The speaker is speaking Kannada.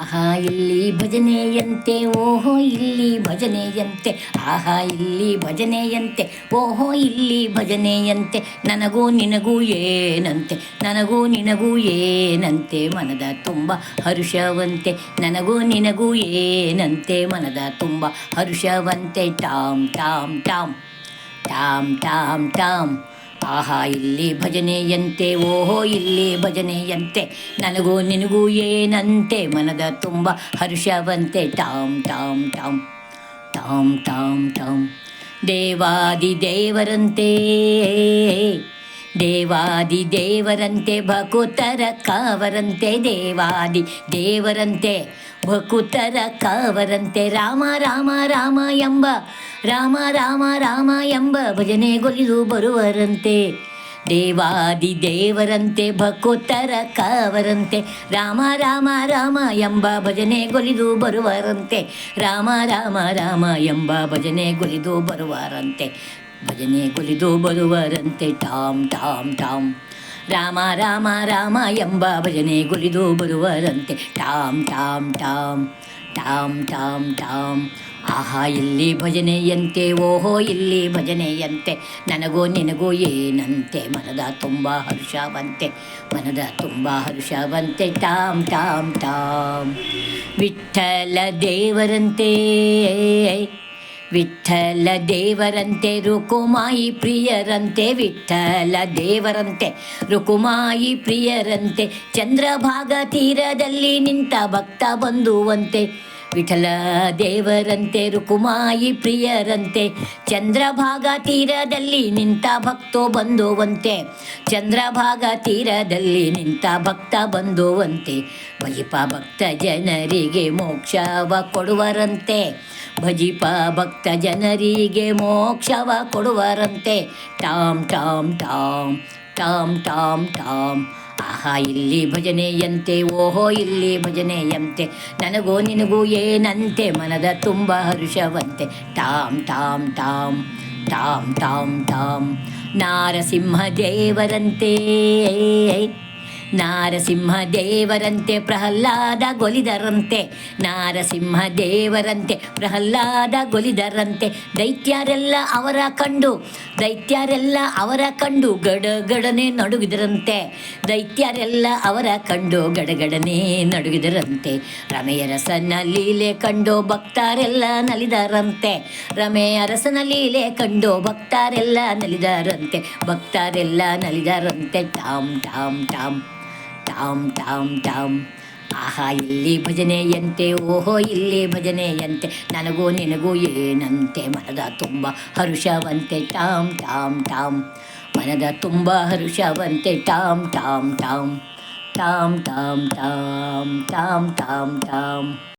ಆಹಾ, ಇಲ್ಲಿ ಭಜನೆಯಂತೆ, ಓಹೋ, ಇಲ್ಲಿ ಭಜನೆಯಂತೆ, ಆಹಾ, ಇಲ್ಲಿ ಭಜನೆಯಂತೆ, ಓಹೋ, ಇಲ್ಲಿ ಭಜನೆಯಂತೆ, ನನಗೂ ನಿನಗೂ ಏನಂತೆ, ನನಗೂ ನಿನಗೂ ಏನಂತೆ, ಮನದ ತುಂಬ ಹರುಷವಂತೆ, ನನಗೂ ನಿನಗೂ ಏನಂತೆ, ಮನದ ತುಂಬ ಹರುಷವಂತೆ, ಟಾಮ್ ಟಾಮ್ ಟಾಮ್ ಟಾಮ್ ಟಾಮ್ ಟಾಮ್. ಆಹಾ, ಇಲ್ಲಿ ಭಜನೆಯಂತೆ, ಓಹೋ, ಇಲ್ಲಿ ಭಜನೆಯಂತೆ, ನನಗೂ ನಿನಗೂ ಏನಂತೆ, ಮನದ ತುಂಬ ಹರ್ಷವಂತೆ, ಟಾಮ್ ಟಾಮ್ ಟಾಮ್ ಟಾಮ್ ಟಾಮ್ ಟಾಮ್, ದೇವಾದಿ ದೇವರಂತೆ. ದೇವಾದಿ ದೇವರಂತೆ ಭಕುತರ ಕಾವರಂತೆ ದೇವಾದಿ ದೇವರಂತೆ ಭಕುತರ ಕಾವರಂತೆ ರಾಮ ರಾಮ ರಾಮ ಎಂಬ, ರಾಮ ರಾಮ ರಾಮ ಎಂಬ ಭಜನೆಗೊಲಿದು ಬರುವರಂತೆ. ದೇವಾದಿ ದೇವರಂತೆ ಭಕುತರ ಕಾವರಂತೆ ರಾಮ ರಾಮ ರಾಮ ಎಂಬ ಭಜನೆಗೊಲಿದು ಬರುವರಂತೆ. ರಾಮ ರಾಮ ರಾಮ ಎಂಬ ಭಜನೆಗೊಲಿದು ಬರುವರಂತೆ. ಭಜನೆಗೊಲಿದು ಬರುವರಂತೆ ಟಾಮ್ ಟಾಮ್ ಟಾಮ್ ರಾಮ ರಾಮ ರಾಮ ಎಂಬ ಭಜನೆ ಭಜನೆಗೊಲಿದು ಬರುವರಂತೆ ಟಾಮ್ ಟಾಮ್ ಟಾಮ್ ಟಾಮ್ ಟಾಮ್ ಟಾಮ್ ಆಹಾ, ಇಲ್ಲಿ ಭಜನೆಯಂತೆ, ಓಹೋ, ಇಲ್ಲಿ ಭಜನೆಯಂತೆ. ನನಗೋ ನಿನಗೋ ಏನಂತೆ? ಮನದ ತುಂಬ ಹರ್ಷವಂತೆ, ಮನದ ತುಂಬ ಹರ್ಷವಂತೆ. ಟಾಮ್ ಟಾಮ್ ಟಾಮ್ ವಿಠಲ ದೇವರಂತೆ. ವಿಠಲ ದೇವರಂತೆ ರುಕುಮಾಯಿ ಪ್ರಿಯರಂತೆ ವಿಠಲ ದೇವರಂತೆ ರುಕುಮಾಯಿ ಪ್ರಿಯರಂತೆ ಚಂದ್ರಭಾಗ ತೀರದಲ್ಲಿ ನಿಂತ ಭಕ್ತ ಬಂಧುವಂತೆ ವಿಠಲ ದೇವರಂತೆ ರುಕುಮಾಯಿ ಪ್ರಿಯರಂತೆ ಚಂದ್ರಭಾಗ ತೀರದಲ್ಲಿ ನಿಂತ ಭಕ್ತೋ ಬಂಧುವಂತೆ ಚಂದ್ರಭಾಗ ತೀರದಲ್ಲಿ ನಿಂತ ಭಕ್ತ ಬಂಧುವಂತೆ ಭಜಿಪ ಭಕ್ತ ಜನರಿಗೆ ಮೋಕ್ಷವ ಕೊಡುವರಂತೆ. ಭಜಿಪ ಭಕ್ತ ಜನರಿಗೆ ಮೋಕ್ಷವ ಕೊಡುವರಂತೆ. ಟಾಮ್ ಟಾಮ್ ಟಾಮ್ ಟಾಮ್ ಟಾಮ್ ಟಾಮ್ ಆಹಾ, ಇಲ್ಲಿ ಭಜನೆಯಂತೆ, ಓಹೋ, ಇಲ್ಲಿ ಭಜನೆಯಂತೆ. ನನಗೂ ನಿನಗೂ ಏನಂತೆ, ಮನದ ತುಂಬ ಹರುಷವಂತೆ. ಟಾಮ್ ಟಾಮ್ ಟಾಮ್ ಟಾಮ್ ಟಾಮ್ ಟಾಮ್ ನಾರಸಿಂಹ ದೇವರಂತೆ. ನಾರಸಿಂಹ ದೇವರಂತೆ ಪ್ರಹ್ಲಾದ ಗೊಲಿದರಂತೆ ನಾರಸಿಂಹ ದೇವರಂತೆ ಪ್ರಹ್ಲಾದ ಗೊಲಿದರಂತೆ, ದೈತ್ಯರೆಲ್ಲ ಅವರ ಕಂಡು, ದೈತ್ಯರೆಲ್ಲ ಅವರ ಕಂಡು ಗಡಗಡನೆ ನಡುಗಿದರಂತೆ, ದೈತ್ಯರೆಲ್ಲ ಅವರ ಕಂಡು ಗಡಗಡನೆ ನಡುಗಿದರಂತೆ ರಮೆಯ ರಸನ ಲೀಲೆ ಕಂಡು ಭಕ್ತರೆಲ್ಲ ನಲಿದರಂತೆ ರಮೆಯ ರಸನ ಲೀಲೆ ಕಂಡು ಭಕ್ತರೆಲ್ಲ ನಲಿದರಂತೆ ಭಕ್ತರೆಲ್ಲ ನಲಿದರಂತೆ, ಟಾಮ್ ಟಾಮ್ ಟಾಮ್. ಟಾಮ್ ಟಾಮ್ ಟಾಮ್ ಆಹಾ, ಇಲ್ಲಿ ಭಜನೆಯಂತೆ, ಓಹೋ, ಇಲ್ಲಿ ಭಜನೆಯಂತೆ. ನನಗೂ ನಿನಗೂ ಏನಂತೆ? ಮನದ ತುಂಬ ಹರುಷವಂತೆ ಟಾಮ್ ಟಾಮ್ ಟಾಮ್ ಮನದ ತುಂಬ ಹರುಷವಂತೆ ಟಾಮ್ ಟಾಮ್ ಟಾಮ್ ಟಾಮ್ ಟಾಮ್ ಟಾಮ್ ಟಾಮ್ ಟಾಮ್ ಟಾಮ್